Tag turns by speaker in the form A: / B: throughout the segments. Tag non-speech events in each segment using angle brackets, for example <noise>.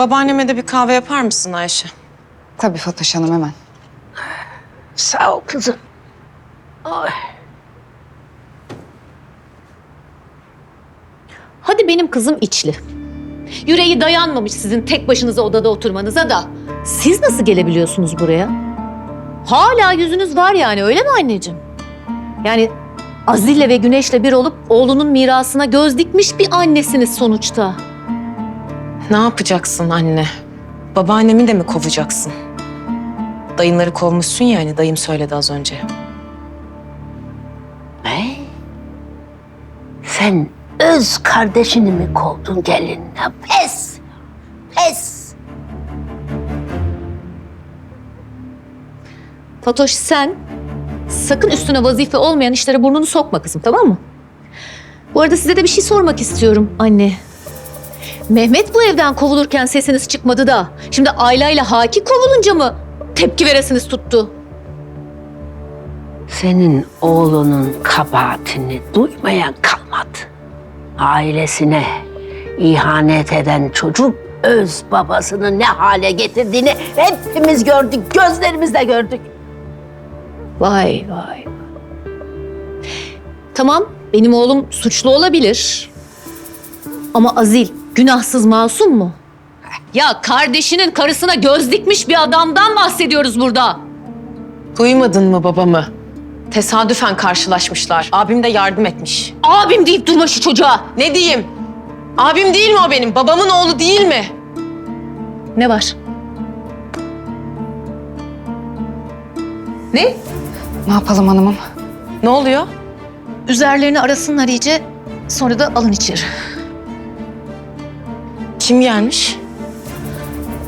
A: Babaanneme de bir kahve yapar mısın Ayşe?
B: Tabii Fatoş Hanım hemen.
C: Sağ ol kızım. Ay.
D: Hadi benim kızım içli. Yüreği dayanmamış sizin tek başınıza odada oturmanıza da. Siz nasıl gelebiliyorsunuz buraya? Hala yüzünüz var yani öyle mi anneciğim? Yani Azil'le ve Güneş'le bir olup oğlunun mirasına göz dikmiş bir annesiniz sonuçta.
A: Ne yapacaksın anne? Babaannemi de mi kovacaksın? Dayınları kovmuşsun ya hani dayım söyledi az önce.
C: Ne? Sen öz kardeşini mi kovdun gelinle? Pes! Pes!
D: Fatoş sen sakın üstüne vazife olmayan işlere burnunu sokma kızım tamam mı? Bu arada size de bir şey sormak istiyorum anne. Mehmet bu evden kovulurken sesiniz çıkmadı da şimdi Ayla ile Haki kovulunca mı tepki veresiniz tuttu?
C: Senin oğlunun kabahatini duymayan kalmadı. Ailesine ihanet eden çocuk öz babasını ne hale getirdiğini hepimiz gördük, gözlerimizle gördük.
D: Vay vay. Tamam benim oğlum suçlu olabilir. Ama Azil günahsız masum mu? Ya kardeşinin karısına göz dikmiş bir adamdan bahsediyoruz burada.
A: Duymadın mı babamı? Tesadüfen karşılaşmışlar. Abim de yardım etmiş.
D: Abim deyip durma şu çocuğa.
A: Ne diyeyim? Abim değil mi o benim? Babamın oğlu değil mi?
D: Ne var? Ne?
B: Ne yapalım hanımım?
A: Ne oluyor?
D: Üzerlerini arasınlar iyice sonra da alın içeri.
A: Kim gelmiş?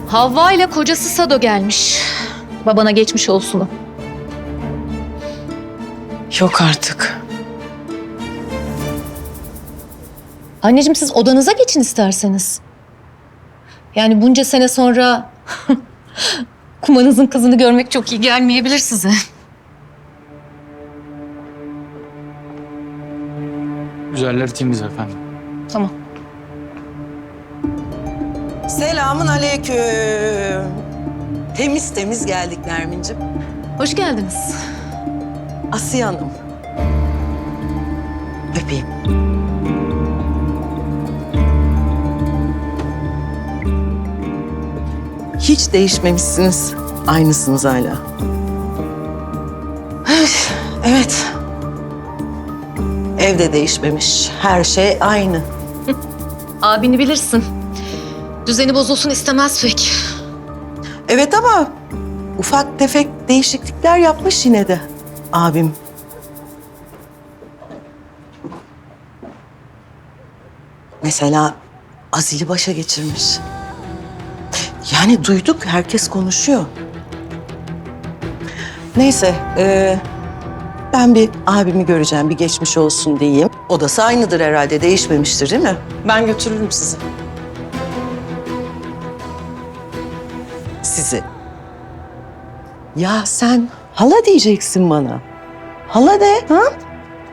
D: Havva ile kocası Sado gelmiş. Babana geçmiş olsun.
A: Yok artık.
D: Anneciğim siz odanıza geçin isterseniz. Yani bunca sene sonra <laughs> kumanızın kızını görmek çok iyi gelmeyebilir size.
E: Üzerleri temiz efendim.
D: Tamam.
F: Selamun aleyküm. Temiz temiz geldik Nermin'cim.
D: Hoş geldiniz.
F: Asiye Hanım. Öpeyim. Hiç değişmemişsiniz. Aynısınız hala. Evet, evet. Evde değişmemiş. Her şey aynı.
D: Abini bilirsin. Düzeni bozulsun istemez pek.
F: Evet ama ufak tefek değişiklikler yapmış yine de abim. Mesela Azil'i başa geçirmiş. Yani duyduk, herkes konuşuyor. Neyse, e, ben bir abimi göreceğim, bir geçmiş olsun diyeyim. Odası aynıdır herhalde, değişmemiştir değil mi?
A: Ben götürürüm sizi.
F: Sizi. Ya sen hala diyeceksin bana. Hala de ha?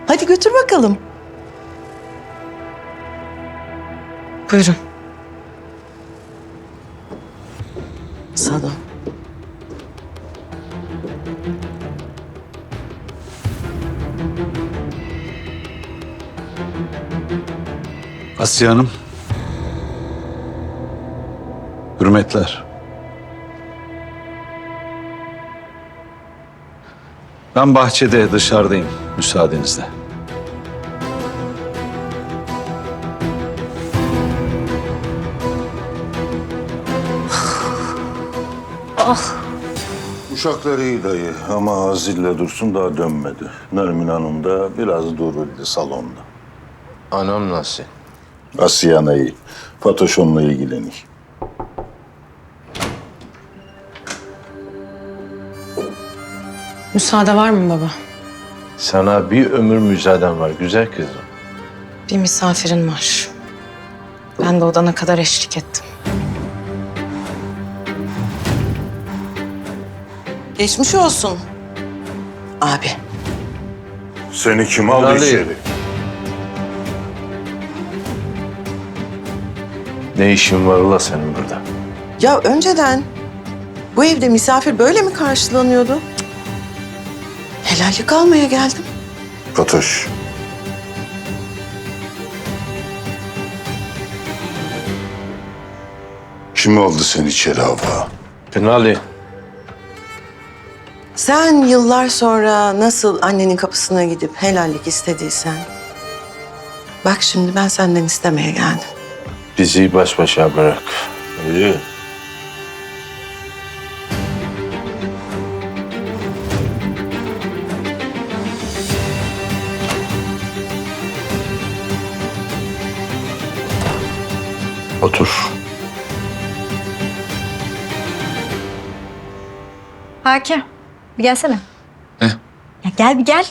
F: Hadi götür bakalım.
A: Buyurun.
F: Sado.
G: Asiye Hanım. Hürmetler. Ben bahçede dışarıdayım müsaadenizle.
H: Uşakları iyi dayı ama Azil'le Dursun daha dönmedi. Nermin Hanım da biraz duruldu salonda.
I: Anam nasıl?
H: Asiye iyi. Fatoş onunla ilgileniyor.
A: Müsaade var mı baba?
I: Sana bir ömür müsaaden var güzel kızım.
A: Bir misafirin var. Ben de odana kadar eşlik ettim.
F: Geçmiş olsun. Abi.
H: Seni kim aldı
I: Ali.
H: içeri?
I: Ne işin var ula senin burada?
F: Ya önceden bu evde misafir böyle mi karşılanıyordu? Cık. Helallik almaya geldim.
H: Fatoş. Kim aldı seni içeri hava?
I: Finali.
F: Sen yıllar sonra nasıl annenin kapısına gidip helallik istediysen... Bak şimdi ben senden istemeye geldim.
I: Bizi baş başa bırak.
H: İyi.
I: Otur.
J: Hakim bir gelsene.
E: Ne?
J: Ya gel bir gel.